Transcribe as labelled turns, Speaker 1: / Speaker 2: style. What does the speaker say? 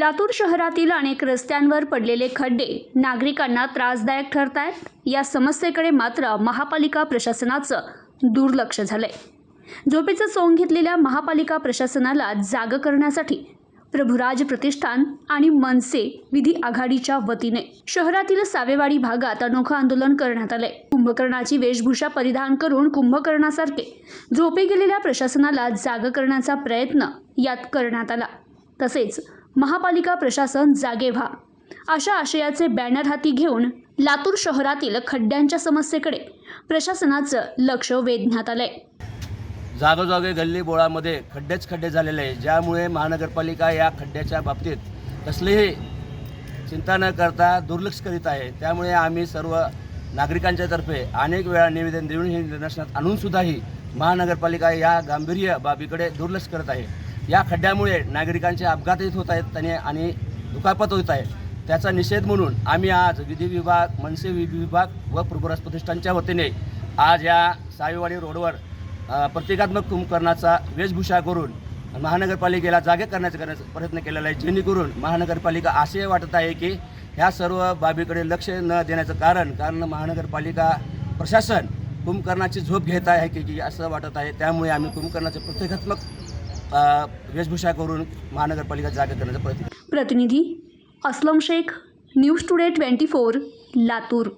Speaker 1: लातूर शहरातील अनेक रस्त्यांवर पडलेले खड्डे नागरिकांना त्रासदायक ठरत आहेत या समस्येकडे मात्र महापालिका प्रशासनाचं दुर्लक्ष झालंय. झोपेचं सोंग घेतलेल्या महापालिका प्रशासनाला जाग करण्यासाठी प्रभुराज प्रतिष्ठान आणि मनसे विधी आघाडीच्या वतीने शहरातील सावेवाडी भागात अनोखं आंदोलन करण्यात आलंय. कुंभकर्णाची वेशभूषा परिधान करून कुंभकर्णासारखे झोपे गेलेल्या प्रशासनाला जाग करण्याचा प्रयत्न यात करण्यात आला. तसेच महापालिका प्रशासन जागे व्हा. अशा आशयाचे बॅनर हाती घेऊन लातूर शहरातील खड्ड्यांच्या समस्येकडे प्रशासनाचं लक्ष वेधण्यात आलंय.
Speaker 2: जागोजागे गल्ली बोळामध्ये खड्डेच खड्डे झालेले आहे ज्यामुळे महानगरपालिका या खड्ड्याच्या बाबतीत कसलीही चिंता न करता दुर्लक्ष करीत आहे. त्यामुळे आम्ही सर्व नागरिकांच्या तर्फे अनेक वेळा निवेदन देऊन हे निदर्शनात आणूनसुद्धाही महानगरपालिका या गांभीर्य बाबीकडे दुर्लक्ष करत आहे. या खड्ड्यामुळे नागरिकांचे अपघात येत होत आहेत आणि आणि दुखापत होत आहे. त्याचा निषेध म्हणून आम्ही आज विधी विभाग मनसे विधी विभाग व प्रभुराज प्रतिष्ठानच्या वतीने आज या साईवाडी रोडवर प्रतिकात्मक कुंभकर्णाचा वेशभूषा करून महानगरपालिकेला जागे करण्याचा करण्याचा प्रयत्न केलेला आहे. जेणेकरून महानगरपालिका असे वाटत आहे की ह्या सर्व बाबीकडे लक्ष न देण्याचं कारण कारण महानगरपालिका प्रशासन कुंभकर्णाची झोप घेत आहे की की असं वाटत आहे. त्यामुळे आम्ही कुंभकर्णाचे प्रतिकात्मक वेशभूषा करून महानगरपालिका जागा करण्याचा प्रयत्न
Speaker 1: प्रतिनिधी Aslam Shaikh news today twenty four Latur.